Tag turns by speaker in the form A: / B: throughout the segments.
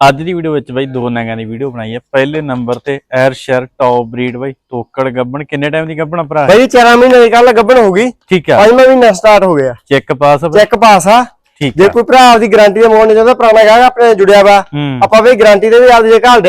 A: ਅੱਜ ਦੀ ਵੀਡੀਓ ਵਿੱਚ ਬਾਈ ਦੋ ਨਗਾਂ ਦੀ ਵੀਡੀਓ ਬਣਾਈ ਹੈ ਪਹਿਲੇ ਨੰਬਰ ਤੇ ਐਰਸ਼ਰ ਟੌਪ ਬਰੀਡ ਬਾਈ ਤੋਕੜ ਗੱਬਣ। ਕਿੰਨੇ ਟਾਈਮ ਦੀ ਗੱਬਣ ਭਰਾ?
B: ਭਾਈ 4 ਮਹੀਨੇ ਦੀ ਕੱਲ ਗੱਭਣ ਹੋ ਗਈ
A: ਠੀਕ ਆ।
B: ਪੰਜਵਾਂ ਮਹੀਨਾ ਸਟਾਰਟ ਹੋ ਗਿਆ।
A: ਚੈੱਕ ਪਾਸ ਬਾਈ?
B: ਚੈੱਕ ਪਾਸ ਆ। ਜੇ ਕੋਈ ਭਰਾ ਆਪਦੀ ਗਾਰੰਟੀ ਦੇ ਮੋੜਨੇ ਚਾਹੁੰਦਾ ਪੁਰਾਣਾ ਗਾਹਕ ਆਪਣੇ ਜੁੜਿਆ ਵਾ
A: ਹੂੰ।
B: ਆਪਾਂ ਵੀ ਗਾਰੰਟੀ ਦੇ ਵੀ ਆਪਦੀ ਜੇ ਘਾਲ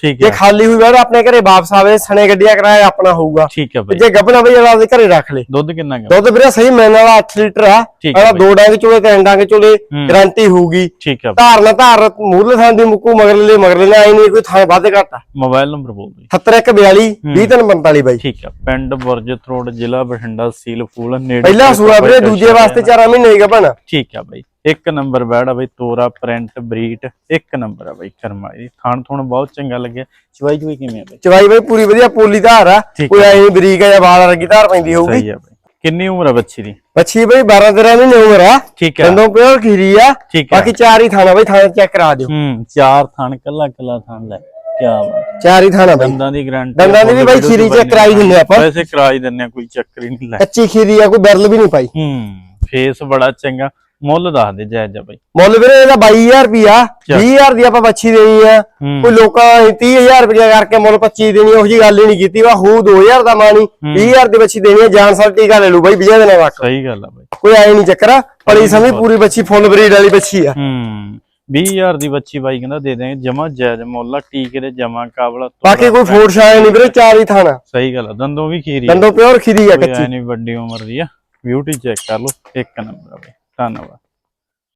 A: ਠੀਕ
B: ਜੇ ਖਾਲੀ ਹੋਈ ਬਾਅਦ ਆਪਣੇ ਘਰੇ ਵਾਪਸ ਆਵੇ ਸਣੇ ਗੱਡੀਆਂ ਕਿਰਾਇਆ ਆਪਣਾ ਹੋਊਗਾ।
A: ਠੀਕ ਬਾਈ
B: ਜੇ ਗੱਭਣਾ ਬਈ ਆਪਦੇ ਘਰੇ ਰੱਖ ਲੇ।
A: ਦੁੱਧ ਕਿੰਨਾ ਗਾ
B: ਦੁੱਧ ਵੀਰੇ ਸਹੀ ਮੈਨ ਵਾਲਾ 8 ਲੀਟਰ ਆ।
A: ਬਾਈ।
B: ਦੋ ਡੰਗ ਚੋਲੇ ਤਿੰਨ ਡੰਗ ਚੋਲੇ
A: ਹੂੰ।
B: ਗਾਰੰਟੀ ਹੋਊਗੀ।
A: ਠੀਕ ਆ
B: ਧਾਰ ਨਾ ਧਾਰ ਮੂਰਲੇ ਥਾਂ ਦੀ ਮੁੱਕੂ ਮਗਰਲੇ ਮਗਰਲੇ ਲੈ ਆਈ ਨਹੀਂ ਕੋਈ ਥਾਂ ਵੱਧ ਘੱਟ
A: ਮੋਬਾਈਲ ਨੰਬਰ ਬੋਲ ਬਾਈ।
B: 7142 20345 ਬਾਈ।
A: ਠੀਕ ਆ। ਪਿੰਡ ਬੁਰਜ ਥਰੋੜ ਜ਼ਿਲ੍ਹਾ ਬਠਿੰਡਾ ਸੀਲ ਫੂਲ ਨੇੜੇ
B: ਪਹਿਲਾ ਸੂਆ ਵੀਰੇ ਦੂਜੇ ਵਾਸਤੇ 4 ਮਹੀਨੇ ਗੱਭਣ।
A: ਠੀਕ ਆ ਬਾਈ। ਇੱਕ ਨੰਬਰ ਬੈੜ ਆ ਬਾਈ ਤੋਰਾ ਪ੍ਰਿੰਟ ਬਰੀਟ ਇੱਕ ਨੰਬਰ ਆ ਬਾਈ ਕਰਮਾ ਦੀ ਥਾਣ ਥੁਣ ਬਹੁਤ ਚੰਗਾ ਲੱਗਿਆ। ਚਵਾਈ ਚੁਈ ਕਿਵੇਂ ਆ ਬਾਈ?
B: ਚਵਾਈ ਬਾਈ ਪੂਰੀ ਵਧੀਆ ਪੋਲੀ ਧਾਰ ਆ। ਕੋਈ ਐ ਬਰੀਕ ਆ ਜਾਂ ਵਾਲ ਵਰਗੀ ਧਾਰ ਪੈਂਦੀ ਹੋਊਗੀ
A: ਸਹੀ ਆ ਬਾਈ। ਕਿੰਨੀ ਉਮਰ ਆ ਬੱਚੀ ਦੀ?
B: ਬੱਚੀ ਬਾਈ 12 13 ਮਹੀਨੇ ਉਮਰ ਆ।
A: ਠੀਕ ਆ।
B: ਦੰਦੋਂ ਪਿਓਰ ਖੀਰੀ ਆ। ਬਾਕੀ ਚਾਰ ਹੀ ਥਾਣਾ ਬਾਈ ਥਾਣਾ ਚੈੱਕ ਕਰਾ ਦਿਓ।
A: ਹੂੰ ਚਾਰ ਥਣ ਕੱਲਾ ਕੱਲਾ ਥਣ ਲੈ। ਕੀ ਬਾਤ।
B: ਚਾਰ ਹੀ ਥਾਣਾ ਬਾਈ।
A: ਦੰਦਾਂ ਦੀ ਗਾਰੰਟੀ
B: ਦੰਦਾਂ ਦੀ ਵੀ ਬਾਈ ਖੀਰੀ ਚੈੱਕ ਕਰਾਈ ਦਿੰਦੇ ਆਪਾਂ।
A: ਵੈਸੇ ਕਰਾਈ ਦਿੰਨੇ ਆ, ਕੋਈ ਚੱਕਰ ਹੀ ਨਹੀਂ ਲੈ।
B: ਕੱਚੀ ਖੀਰੀ ਆ ਕੋਈ ਬਿਰਲ ਵੀ ਨਹੀਂ ਪਾਈ।
A: ਹੂੰ ਫੇਸ ਬੜਾ ਚੰਗਾ। ਮੁੱਲ ਦੱਸ ਦੇ ਜਾਇਜ਼ ਆ ਬਾਈ।
B: ਮੁੱਲ ਵੀਰੇ ਇਹਦਾ 22000 ਰੁਪਿਆ 20000 ਦੀ ਆਪਾਂ ਬੱਚੀ ਦੇਣੀ ਆ। ਕੋਈ ਲੋਕਾਂ ਨੇ 30000 ਰੁਪਇਆ ਕਰਕੇ ਮੁੱਲ 25 ਦੇਣੀ ਉਹ ਜੀ ਗੱਲ ਹੀ ਨਹੀਂ ਕੀਤੀ। ਵਾ ਹੂ 2000 ਦਾ ਮਾਣੀ। 20000 ਦੀ ਬੱਚੀ ਦੇਣੀ ਆ ਜਾਨ ਸਾਲ ਟੀਕਾ ਲੈ ਲੂ ਬਾਈ 20 ਦਿਨਾਂ ਤੱਕ।
A: ਸਹੀ ਗੱਲ ਆ ਬਾਈ।
B: ਕੋਈ ਐ ਨਹੀਂ ਚੱਕਰ ਪੜੀ ਸਮਝ ਪੂਰੀ ਬੱਚੀ ਫੁੱਲ ਬਰੀਡ ਵਾਲੀ ਬੱਚੀ ਆ।
A: ਹੂੰ। 20000 ਦੀ ਬੱਚੀ ਬਾਈ ਕਹਿੰਦਾ ਦੇ ਦੇਂਗੇ ਜਮਾ ਜਾਇਜ਼ ਮੁੱਲ ਆ ਟੀਕੇ ਦੇ ਜਮਾ ਕਾਬਲਾ
B: ਬਾਕੀ ਕੋਈ ਫੋਰ ਸ਼ਾਇ ਨਹੀਂ ਵੀਰੇ ਚਾਰ ਹੀ ਥਾਣਾ।
A: ਸਹੀ ਗੱਲ ਆ ਦੰਦੋਂ ਵੀ ਖੀਰੀ।
B: ਦੰਦੋਂ ਪਿਓਰ ਖੀਰੀ ਆ ਕੱਚੀ।
A: ਨਹੀਂ ਵੱਡੀ ਉਮਰ ਦੀ ਆ। ਬਿਊਟੀ ਚੈੱਕ ਕਰ ਲਓ ਇੱਕ ਨੰਬਰ ਆ ਬਾਈ। ਧੰਨਵਾਦ।